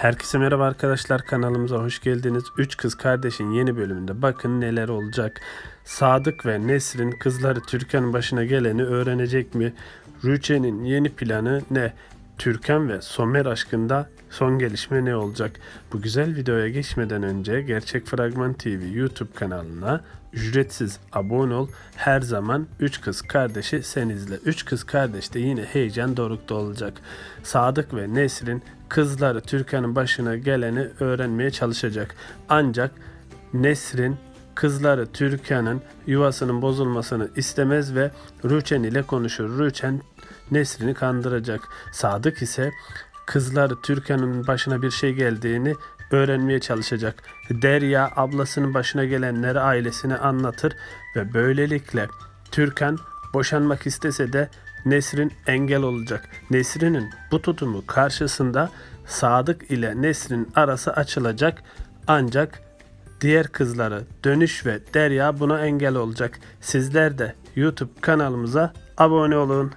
Herkese merhaba arkadaşlar kanalımıza hoş geldiniz. Üç kız kardeşin yeni bölümünde bakın neler olacak. Sadık ve Nesrin kızları Türkan'ın başına geleni öğrenecek mi? Rüçe'nin yeni planı ne? Türkan ve Somer aşkında son gelişme ne olacak? Bu güzel videoya geçmeden önce Gerçek Fragman TV YouTube kanalına ücretsiz abone ol. Her zaman 3 kız kardeşi sen izle. 3 kız kardeş de yine heyecan dorukta olacak. Sadık ve Nesrin kızları Türkan'ın başına geleni öğrenmeye çalışacak. Ancak Nesrin kızları Türkan'ın yuvasının bozulmasını istemez ve Rüçen ile konuşur. Rüçen Nesrin'i kandıracak. Sadık ise kızları Türkan'ın başına bir şey geldiğini öğrenmeye çalışacak. Derya ablasının başına gelenleri ailesine anlatır ve böylelikle Türkan boşanmak istese de Nesrin engel olacak. Nesrin'in bu tutumu karşısında Sadık ile Nesrin arası açılacak ancak diğer kızları Dönüş ve Derya buna engel olacak. Sizler de YouTube kanalımıza abone olun.